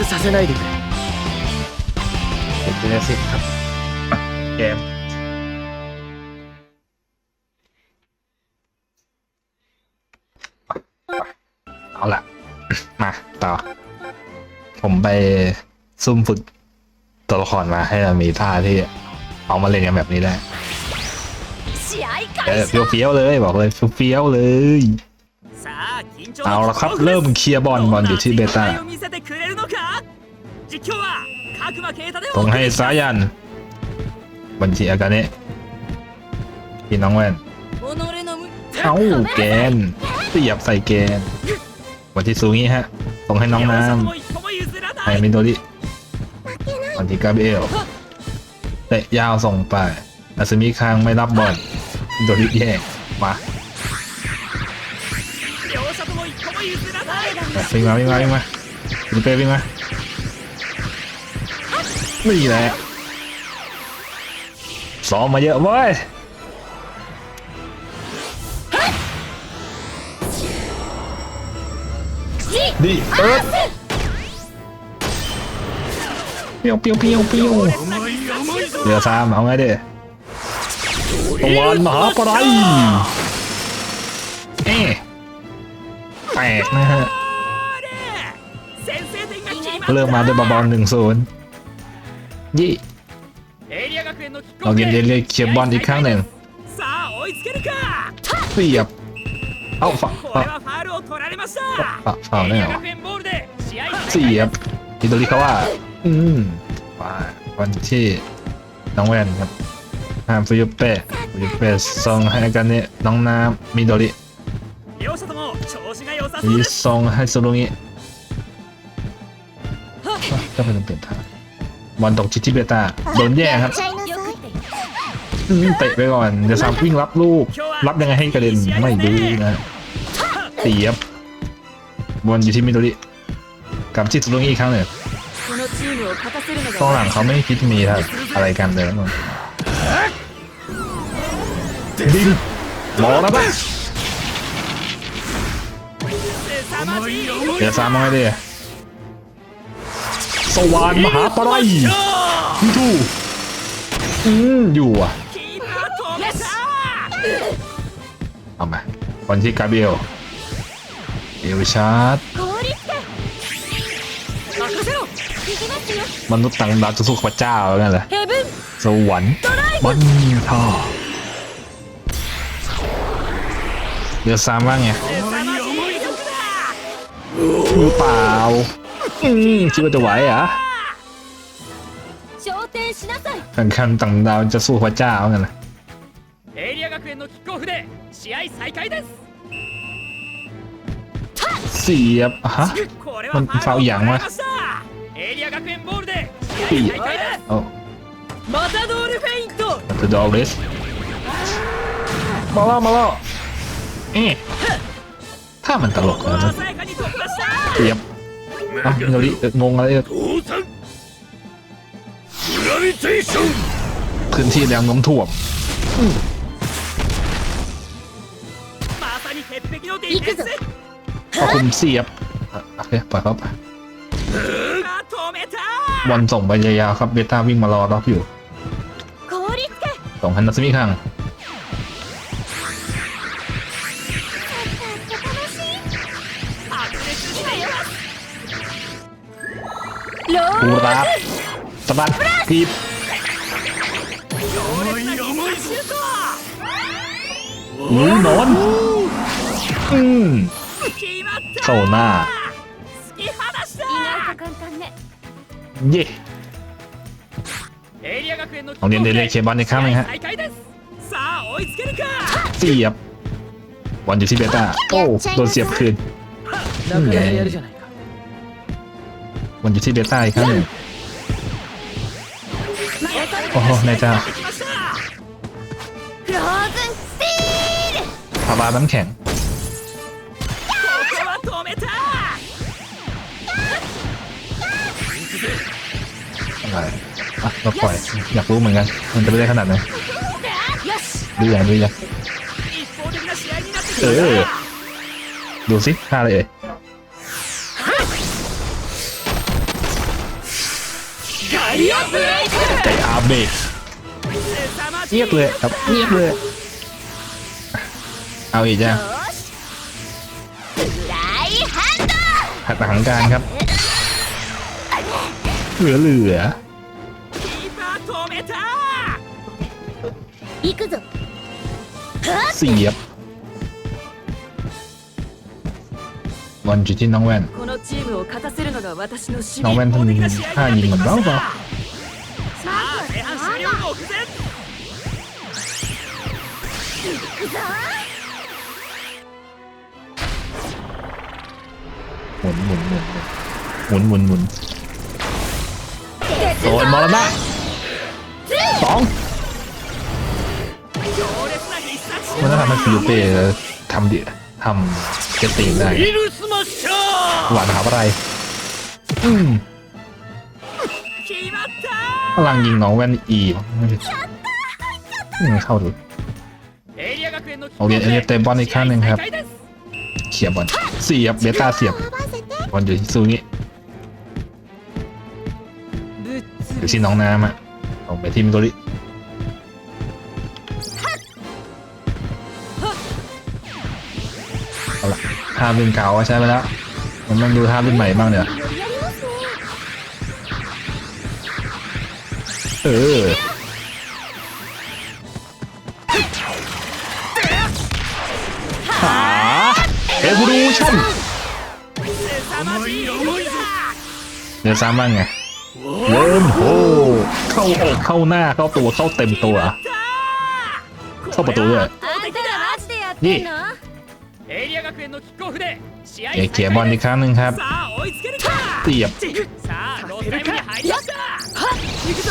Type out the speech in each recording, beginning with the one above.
退屈させないでくれ เจสิครับอ่ะเกมเอาละ มาต่อ ผมไปซุ่มฝึกตัวละครมาให้มันมีท่าที่เอามาเล่นกันแบบนี้ได้ 試合 เออ 開始 เฟี้ยวๆเลยบอกเลยเฟี้ยวๆเลย さあ緊張 เอาละครับ เริ่มเคลียร์บอลบอลอยู่ที่เบต้า を見せてくれるのか ส่งให้สายัน บัญชีอากาเนะพี่น้องแว่นเข้าแกนเสียบใส่แกนบัญชีสูงนี้ฮะส่งให้น้องน้ำให้มิโดริบัญชีกาเบลเตะยาวส่งไปอาซึมิคางไม่รับบอลเมนโดริแย่มาวิ่งมาวิ่งมาวิ่งมาคุณเป้วิ่งมา นี่แหละซ้อมมาเยอะเว้ยดีเอิร์ดเปียวเปียวเปียวเปียวเหลือสามเอาไงเด้ตวันมหาปรายเอ๊ะแปลกนะฮะ เริ่มมาด้วยบอลหนึ่งศูนย์ ยี่เอาเรียนเรียนเขียบบอลอีกครั้งหนึ่งเสียบเอ้าฝาฝ่าฝ่าฝ่าแน่เสียบอิตาลีเขาว่าอืมฝาวันที่น้องแวนครับห้ามฟุยุเป้ฟุยุเป้ส่งให้กันนี่น้องน้ำมิโดริส่งให้ซูรุงิก็ไม่ต้องเปลี่ยนท่า บอลตกจิตที่เบต้าโดนแย่ครับเตะไปก่อนจะซามวิ่งรับลูก รับยังไงให้กระเด็นไม่ดีนะเตียบบอลอยู่ที่มิโตริกับจิตสุรุงอีกครั้งหนึ่งต้องหลังเขาไม่คิดมีครับอะไรกันเลยแล้วมั้งดินหมอแล้วปะเดี๋ยวซาำมั้งไอ้เดีย วานมหาปรายดูอืมอยู่อะเอามาตอนที่กาเบลเอลชาร์ดมนุษย์ต่างดาวจะสู้พระเจ้าแล้วนั่นแหละสวรรค์บันทอเดือดซามบ้างไงรู้เปล่า อืมคิดว่าจะไหวเหรอ่ะ 昇天しなさい แข่งขันต่างดาวจะสู้พระเจ้าแล้วนั่นแหละ エリア学園のキックオフで試合再開です เสียบฮะ これมัน はファウルを取られファウルやんわましたエリア学園ボールで試合再開です เอา マタドールフェイント จะดอลเลสมาแล้วมาแล้วเอ๊ะถ้ามันตลกเลยนะ 鮮やかに突破した เสียบ นะโนริงงอะไรพื้นที่แรงน้ำท่วมพอคุมเสียบโอเคปล่อยเข้าไปบอลส่งใบยาครับเบต้าวิ่งมารอรับอยู่ส่งฮันนัสมิข้ง กูรับสะบัดทีบหืมโดนอืมโซน่าเย่โรงเรียนเดเรเคบอลในครั้งนึงฮะเสียบบอลอยู่ที่เบต้าโอ้โดนเสียบคืน วนอยู่ที่เบต้าอีกครั้งหนึ่งโอ้โหนายเจ้าภาวาน้ำแข็งอะไรอะเราปล่อย อยากรู้เหมือนกัน มันจะไปได้ขนาดไหนดูอย่างดูอย่างเออ ดูสิท่าเลย ไก่อาเบะเงียบเลยครับเงียบเลย เอาอีกจ้ะหัดหังการครับ เหลือเหลือเสียบ 玩具能。能他们看你们办。你？我在他们，他们的。 ทำเกตีได้หวานถามอะไรอืมพลังยิงน้องแว่นอีเข้าดูเอาเรียนเอเรียเตะบอลอีกครั้งหนึ่งครับเขียบบอลเสียบเบต้าเสียบบอลอยู่ที่ซูงี้อยู่ที่น้องน้ำอะเอาไปทีมโดริ ท่าบินเก่าก็ใช้ไปแล้วมันดูท่าบินใหม่บ้างเดี๋ยวเออเอวูรูชันเดี๋ยวซ้ำบ้างไงเริ่มโหเข้าอกเข้าหน้าเข้าตัวเข้าเต็มตัว เข้าประตูด้วยนี่ เอเกียบอลอีกครั้งหนึ่งครับเสียบ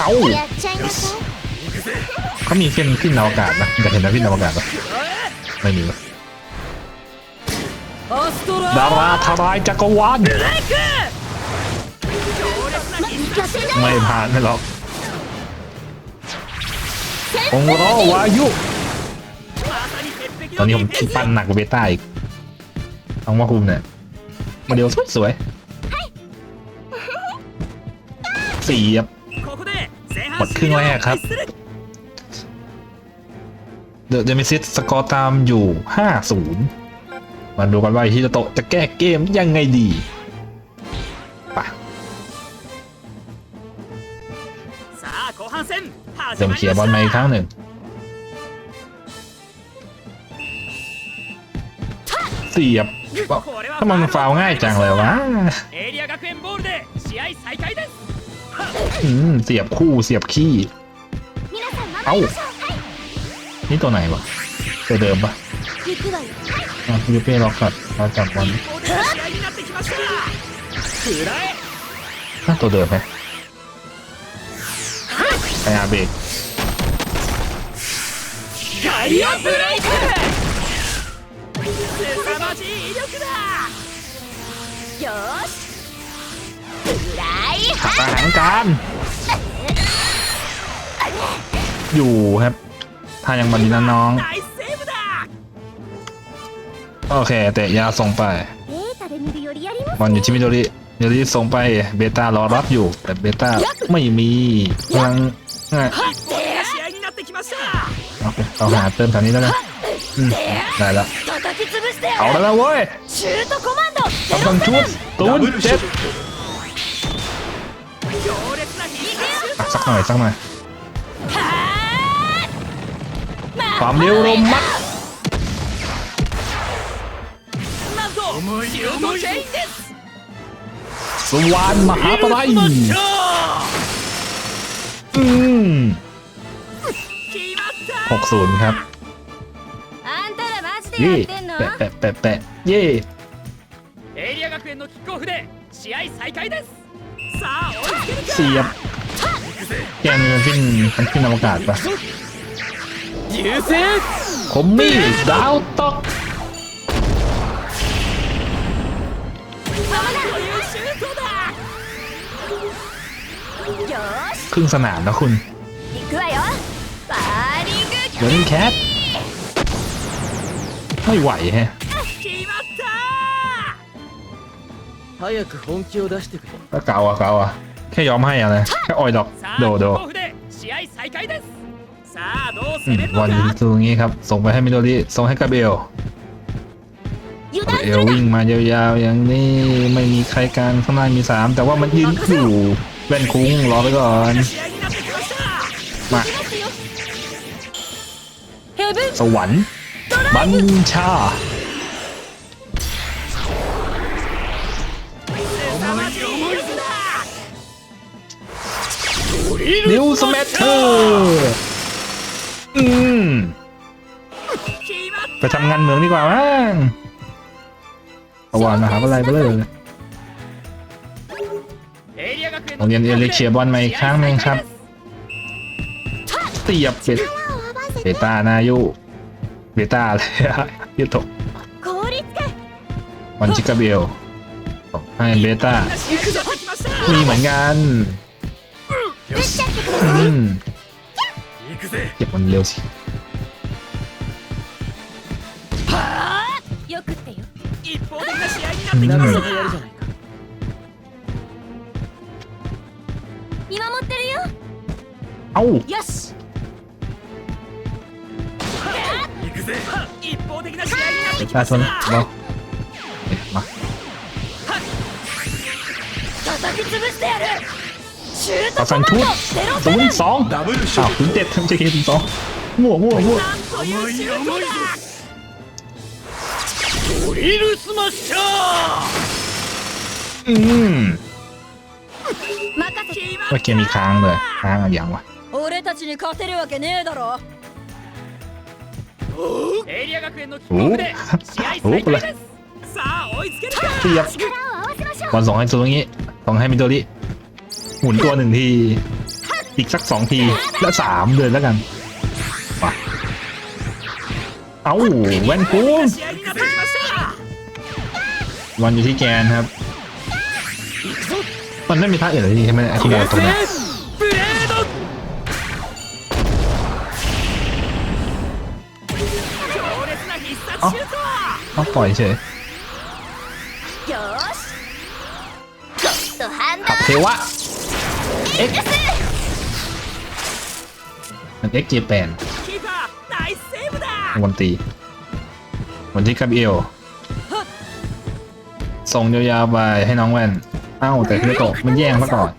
เอาเขามีเส้นขึ้นอวกาศนะจะเห็นนะขึ้นอวกาศปะไม่มีดาราทลายจักรวาลไม่ผ่านไม่หรอกองโรวายุ ตอนนี้ผมปั้นหนักกว่าเบต้าอีก น้องมาคุมเนี่ยมาเดียวสวยๆสี่ครับหมดครึ่งแรกครับ เดอะเดมิซิสสกอร์ตามอยู่ห้าศูนย์มาดูกันว่าฮิจตโตะจะแก้เกมยังไงดีปเติมเขียบอลมาอีกครั้งหนึ่งเสียบ ทำไมมันฟาวง่ายจังเลยวะอืมเสียบคู่เสียบขี้ เอ้า นี่ตัวไหนวะตัวเดิมปะอะยูเป้ล็อกกัดเราจับวันน่าตัวเดิมไหมไปอาเบ 凄まじい威力だよしフライขับอาหารการ อยู่ครับ ถ้ายังมันดีนะน้องโอเคแต่ยาส่งไปデบอลอยู่ที่มิโดริมิโดริส่งไป เบต้ารอรับอยู่ แต่เบต้าไม่มีพลังโอเคเราหาเติมแถวนี้แล้วนะได้แล้ว เอาแล้วนะเว้ยกำลังชุดตูนเจ็ดสักหน่อยสักหน่อยความเร็วลมมัดสวานมหาปลายอืมหกศูนย์ครับ で เย่ やってんの แปะแปะแปะแปะเย่ エリア学園のキックオフで試合再開ですさあ追いつけるか เสียบแกนมันขึ้นมันขึ้นอวกาศปะ 優勢 คมมี่ดาวตก というシュートだよーし ครึ่งสนามนะคุณ 行くわよパーリング เดี๋ยวนี้แคท ไม่ไหวแฮะก็เก่าอะเก่าอะแค่ยอมให้อะนะแค่อ่อยดอกโดโดวันตูงนี้ครับ ส่งไปให้มิโดริส่งให้กาเบลเอลวิ่งมายาวๆอย่างนี้ไม่มีใครกางข้างหน้ามีสามแต่ว่ามันยืนอยู่เว่นคุ้งรอไปก่อนมาสวรรค์ มันชานิวสเมทเตอร์อืมไปทำงานเหมืองดีกว่ามั้งเอาวานมาหาอะไรไปเลยโรงเรียนเอเลเชียบอลมาอีกครั้งแม่งครับเตียบเป็ดเบต้านายุ Vital. gitu. มันจิกาเบลให้เบต้ามีเหมือนกันเก็บมันเร็วสิเอ้า ชาชนบอมาต่อสั่งชุดศูนย์สองอ้าวศูนย์เจ็ดทำเจคินสองมั่วมั่วมั่วอืมเมื่อกี้มีค้างเลยค้างอะไรอย่างวะ俺たちに勝てるわけねえだろエリア学園のキックオフで試合再開ですさあ追いつけるか เตียบ 力を合わせましょ บอลส่งให้ซูรุงิส่งให้มิโดริหมุนตัวหนึ่งที อีกสักสองที แล้วสามเลยแล้วกันไปเอ้าแว่นกุ้ง 試合になってきました บอลอยู่ที่แกนครับ มันไม่มีท่าอื่นเลยที่ใช่ไหมไอ้ขโมยตรงเนี้ย เอ้าเอ้าปล่อยเฉยขับเทวะเอ็กมันเอ็กเจแปนวันตีวันที่กับเอวส่งยาวๆไปให้น้องแว่นเอ้าแต่คืโตกมันแย่งมาก่อน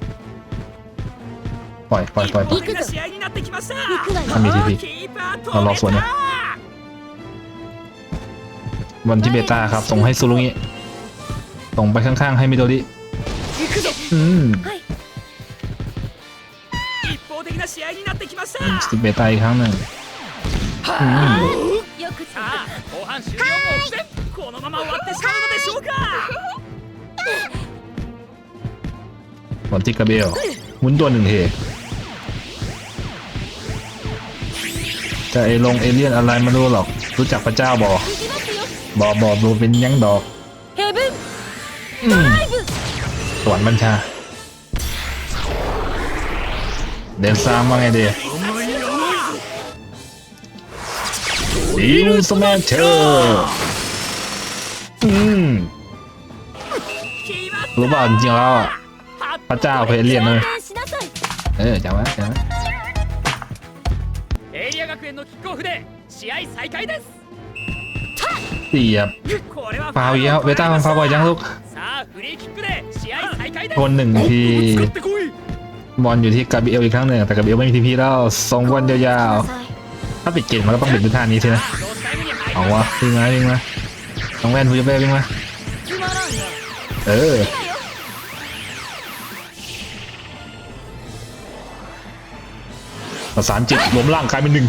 ปล่อยปล่อยปล่อยปล่อยทำมีทีพีเรารอสวนเนี่ย วันที่เบต้าครับ ส่งให้ซูลุงิส่งไปข้างๆ ให้มิโดริอืมสติเบต้าอีกครั้งหนึ่งอืมบอลที่กระเบลหมุนตัวหนึ่งเทจะเอลงเอเลียนอะไรไม่รู้หรอก รู้จักพระเจ้าบอก บอบอดูเป็นยังดอก ヘブン อืม ライブ สวรรค์บัญชา เดนซามว่าไงเดียดิวสแมชเชอร์อืม 決まっ รู้เปล่าจริงๆแล้วอ่ะ พระเจ้าเคยเรียนเลย 宣言しなさい เออจำไว้จำไว้ エリア学園のキックオフで試合再開です เ สียบฟาวเยอะเวต้ามันฟาวบอยจังลูกทนหนึ่งทีบอลอยู่ที่กาบิเอลอีกครั้งหนึ่งแต่กาบิเอลไม่มีทีพีแล้วส่งบอลยาวๆถ้าปิดเกมมันก็ต้องปิดด้วยท่านี้ใช่ไหมเอาวะวิ่งมาวิ่งมาต้องแว่นพูดไปวิ่งมาเออประสานจิตล้มล่างกลายเป็นหนึ่ง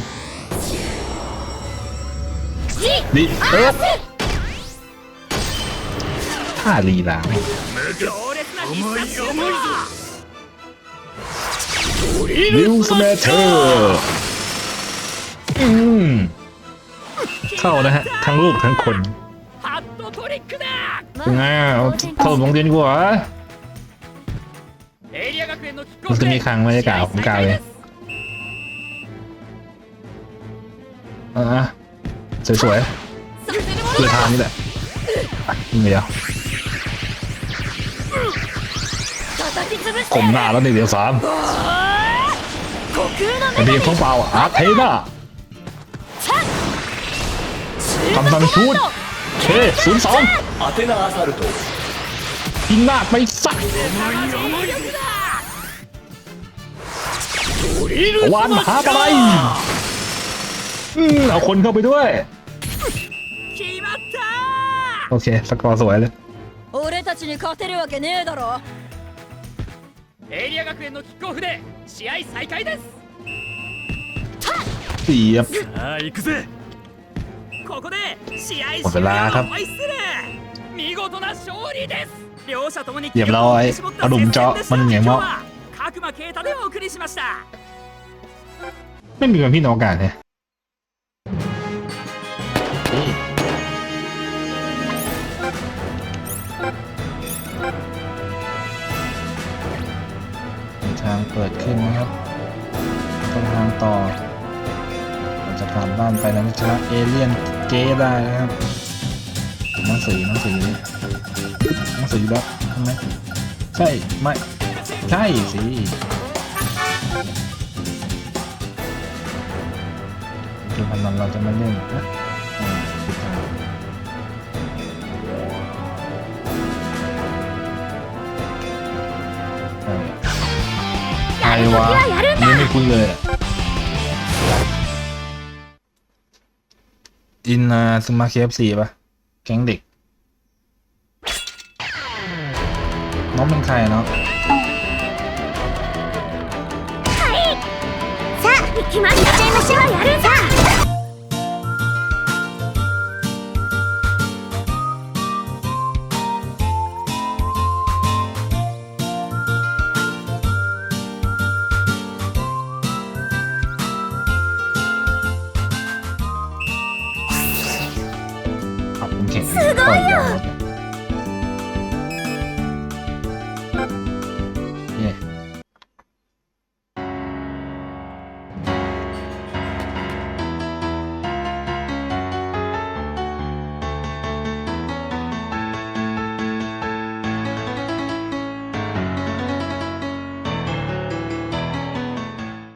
นี่เออท่าลีลาไม่ลิวสเมเทอร์เข้านะฮะ ทั้งลูกทั้งคนง่าเข้าโรงเรียนกูเหรอมันจะมีครั้งม่ได้กล่าศของกาเลยอ่า สวยๆเลือทางนี่แหละยิงเดียวผมหน้าแล้วหนึ่เดียวสามอันนี้ของเปล่าอาร์เทน่าคำสั่งชูดเคศูนย์สองทนาซพินาศไปสักวันหาอะไรเอาคนเข้าไปด้วย โอเค สกอร์สวยเลย 俺たちに勝てるわけねえだろエリア学園のキックオフで試合再開です เสียบ さあ行くぜここで試合หมดเวลาครับ ホイッスル見事な勝利です両者ともに เรียบร้อย 記録を絞った อารมณ์เจาะ 接戦でした มันอย่าง 今日 ว่า は角間啓太でお送りしました ไม่มีวันพี่น้องกันเนี่ย เปิดขึ้นนะครับต้นทางต่อเราจะกลับบ้านไปแล้วนะจ๊ะเอเลียนเก้ได้นะครับหนังสือหนังสือหนังสือแล้วใช่ไหมใช่ไม่ใช่สิเกมพนันเราจะไม่เล่นนะ วะนี่ไม่คุ้นเลยอะอินนาสมาเคฟซีปะแก๊งเด็ก น้องเป็นใครเนาะ さあ決まっちゃいましょうやるさ ขับเป็น